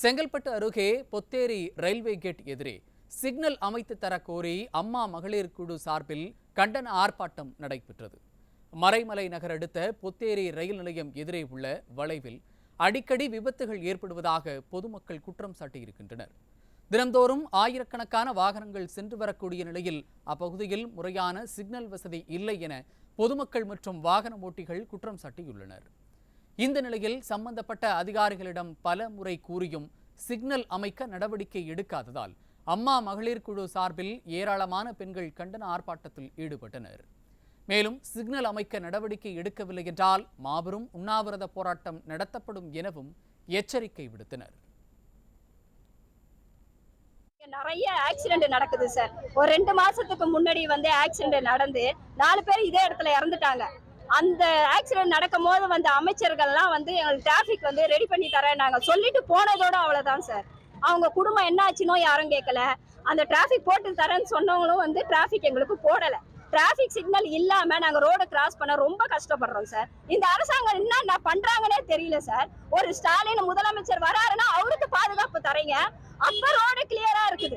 செங்கல்பட்டு அருகே Potheri railway gate எதிரே signal அமைத்து தர கோரி அம்மா மகளிர் குழு சார்பில் கண்டன ஆர்ப்பாட்டம் நடைபெற்றது. மறைமலை நகர் அடுத்த பொத்தேரி ரயில் நிலையம் எதிரே உள்ள வளைவில் அடிக்கடி விபத்துகள் ஏற்படுவதாக பொதுமக்கள் குற்றம் சாட்டியிருக்கின்றனர். தினந்தோறும் ஆயிரக்கணக்கான வாகனங்கள் சென்று வரக்கூடிய நிலையில் அப்பகுதியில் முறையான சிக்னல் வசதி இல்லை என பொதுமக்கள் மற்றும் வாகன ஓட்டிகள் குற்றம் சாட்டியுள்ளனர். இந்த நிலையில் சம்பந்தப்பட்ட அதிகாரிகளிடம் பல முறை கூறியும் சிக்னல் அமைக்க நடவடிக்கை எடுக்காததால் அம்மா மகளிர் குழு சார்பில் ஏராளமான பெண்கள் கண்டன ஆர்ப்பாட்டத்தில் ஈடுபட்டனர். மேலும் சிக்னல் அமைக்க நடவடிக்கை எடுக்கவில்லை என்றால் மாபெரும் உண்ணாவிரத போராட்டம் நடத்தப்படும் எனவும் எச்சரிக்கை விடுத்தனர். நிறைய ஆக்சிடென்ட் நடக்குது சார். ஒரு ரெண்டு மாசத்துக்கு முன்னாடி வந்து ஆக்சிடென்ட் நடந்து நாலு பேர் இதே இடத்துல இறந்துட்டாங்க. அந்த ஆக்சிடென்ட் நடக்கும் போது வந்த அமைச்சர்கள்லாம் வந்து எங்களுக்கு டிராஃபிக் வந்து ரெடி பண்ணி தரேன் நாங்கள் சொல்லிட்டு போனதோட அவ்வளோதான் சார் அவங்க குடும்பம் என்ன ஆச்சுனோ யாரும் கேட்கல அந்த டிராஃபிக் போட்டு தரேன்னு சொன்னவங்களும் வந்து டிராஃபிக் எங்களுக்கு போடலை. டிராஃபிக் சிக்னல் இல்லாம நாங்க ரோட கிராஸ் பண்ண ரொம்ப கஷ்டப்படுறோம் சார் இந்த அரசாங்கம் என்ன பண்றாங்கன்னே தெரியல சார் ஒரு ஸ்டாலின் முதலமைச்சர் வராருன்னா அவருக்கு பாதுகாப்பு தரீங்க. அப்ப ரோடு கிளியரா இருக்குது.